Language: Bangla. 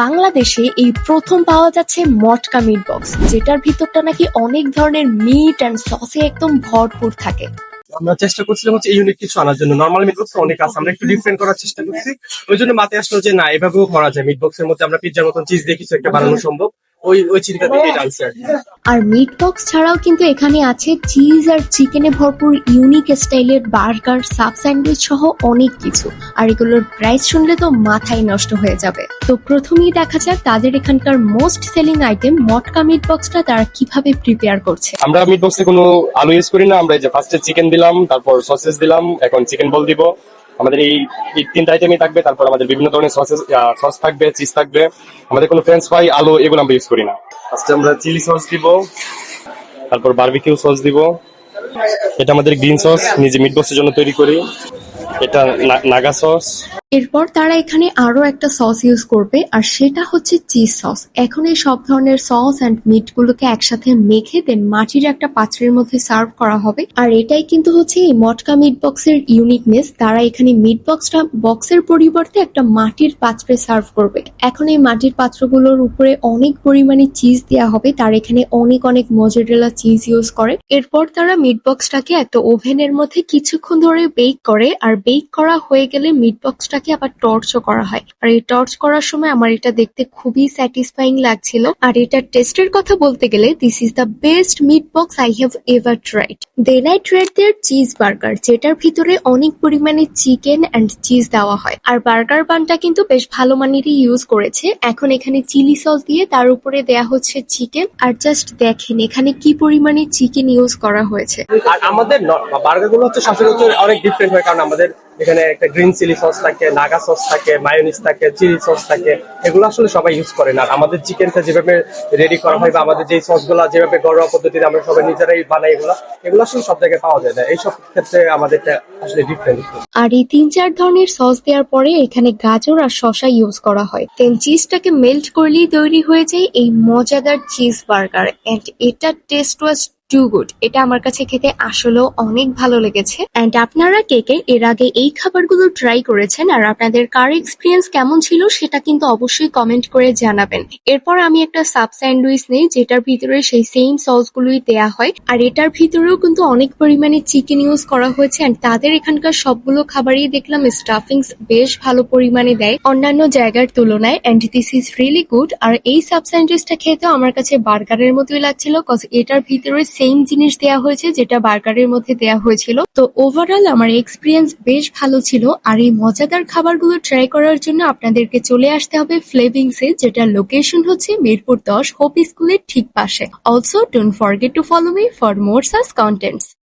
বাংলাদেশে এই প্রথম পাওয়া যাচ্ছে মটকা মিট বক্স যেটার ভিতরটা নাকি অনেক ধরনের মিট অ্যান্ড সসে একদম ভরপুর থাকে। আমরা চেষ্টা করছিলাম হচ্ছে ইউনিক কিছু আনার জন্য। নর্মাল মিট বক্স অনেক আছে আমরা একটু ডিফারেন্ট করার চেষ্টা করছি। ওই জন্য মাথায় আসলো যে না এভাবেও করা যায় মিট বক্সের মধ্যে। আমরা পিজ্জার মতন চিজ দিয়ে কিছু একটা বানানো সম্ভব। ওই ওই চিন্তা থেকে এটা। আর মিট বক্স ছাড়াও কিন্তু এখানে আছে চিজ আর চিকেনে ভরপুর ইউনিক স্টাইলের বার্গার সাব স্যান্ডউইচ সহ অনেক কিছু। আর এগুলোর প্রাইস শুনলে তো মাথায় নষ্ট হয়ে যাবে। তো প্রথমেই দেখা যাক তাদের এখানকার most selling item matka meat বক্সটা তারা কীভাবে প্রিপেয়ার করছে। আমরা মিট বক্সে কোনো আলু ইউজ করি না, আমরা যে ফার্স্টে চিকেন দিলাম, তারপর সসেস দিলাম, এখন চিকেন বল দিব। আমাদের এই এই তিনটা আইটেমই থাকবে, তারপর আমাদের বিভিন্ন ধরনের সসেস সস থাকবে চিজ থাকবে। আমাদের কোনো ফ্রেঞ্চ ফ্রাই আলু এগুলো আমরা ইউজ করি না। ফার্স্টে আমরা চিলি সস দিব, তারপর বারবিকিউ সস দিব। এটা আমাদের গ্রিন সস নিজে মিট বক্সের জন্য তৈরি করি। এটা নাগা সস এরপর তারা এখানে আরও একটা সস ইউজ করবে, আর সেটা হচ্ছে চিজ সস এখন এই সব ধরনের সস অ্যান্ড মিট গুলোকে একসাথে মেখে দেন মাটির একটা পাত্রের মধ্যে সার্ভ করা হবে। আর এটাই কিন্তু হচ্ছে এই মটকা মিট বক্সের ইউনিকনেস তারা এখানে মিট বক্সটা বক্সের পরিবর্তে একটা মাটির পাত্রে সার্ভ করবে। এখন এই মাটির পাত্রগুলোর উপরে অনেক পরিমাণে চিজ দেওয়া হবে। তার এখানে অনেক অনেক মজারেলা চিজ ইউজ করে। এরপর তারা মিট বক্সটাকে একটা ওভেনের মধ্যে কিছুক্ষণ ধরে বেক করে। আর বেক করা হয়ে গেলে মিট বক্সটাকে আবার টর্চও করা হয়। আর এই টর্চ করার সময় আমার এটা দেখতে খুবই স্যাটিসফাইং লাগছিল। আর এটার টেস্টের কথা বলতে গেলে this is the best meat box I have ever tried then I tried their cheese burger যেটার ভিতরে অনেক পরিমাণে চিকেন অ্যান্ড চিজ দেওয়া হয়। আর বার্গার বানটা কিন্তু বেশ ভালো মানেরই ইউজ করেছে। এখন এখানে চিলি সস দিয়ে তার উপরে দেয়া হচ্ছে চিকেন আর জাস্ট দেখেন এখানে কি পরিমাণে চিকেন ইউজ করা হয়েছে। আর আমাদের বার্গারগুলো হচ্ছে সচরাচর অনেক ডিফারেন্ট হয়, কারণ আমাদের এখানে একটা গ্রিন চিলি সস থাকে নাগা সস থাকে মায়োনিজ থাকে চিলি সস থাকে, এগুলো আসলে সবাই ইউজ করে না আমাদের চিকেনটা যেভাবে রেডি করা হয় বা আমাদের যে সসগুলা যেভাবে ঘরোয়া পদ্ধতিতে আমরা সবাই নিজেরাই বানাই এগুলো এগুলো আসলে সব জায়গায় পাওয়া যায় না। এইসব ক্ষেত্রে আমাদেরটা আসলে ডিফারেন্ট আর এই তিন চার ধরনের সস দেওয়ার পরে এখানে গাজর আর শসা ইউজ করা হয়। দেন চিজটাকে মেল্ট করলেই তৈরি হয়ে যায় এই মজাদার চিজ বার্গার এন্ড এটার টেস্ট ওয়াজ টু গুড এটা আমার কাছে খেতে আসলেও অনেক ভালো লেগেছে। এন্ড আপনারা কে কে এর আগে এই খাবারগুলো ট্রাই করেছেন আর আপনাদের কার এক্সপিরিয়েন্স কেমন ছিল সেটা কিন্তু অবশ্যই কমেন্ট করে জানাবেন। এরপর আমি একটা সাব স্যান্ডউইচ নেই, যেটার ভিতরে সেই সেম সসগুলোই দেয়া হয়। আর এটার ভিতরেও কিন্তু অনেক পরিমাণে চিকেন ইউজ করা হয়েছে এন্ড তাদের এখানকার সবগুলো খাবারই দেখলাম স্টাফিংস বেশ ভালো পরিমাণে দেয়। অন্যান্য জায়গার তুলনায় and this is really good আর এই সাব স্যান্ডউইচটা খেতেও আমার কাছে বার্গারের মতোই লাগছিল কজ এটার ভিতরে সেম জিনিস দেয়া হয়েছে যেটা বার্গারের মধ্যে দেয়া হয়েছিল। তো ওভারঅল আমার এক্সপিরিয়েন্স বেশ ভালো ছিল। আর এই মজাদার খাবারগুলো ট্রাই করার জন্য আপনাদেরকে চলে আসতে হবে ফ্লেভিংস ফ্লেভিংসে যেটা লোকেশন হচ্ছে মিরপুর দশ হোপ স্কুলের ঠিক পাশে। Also don't forget to follow me for more সাস contents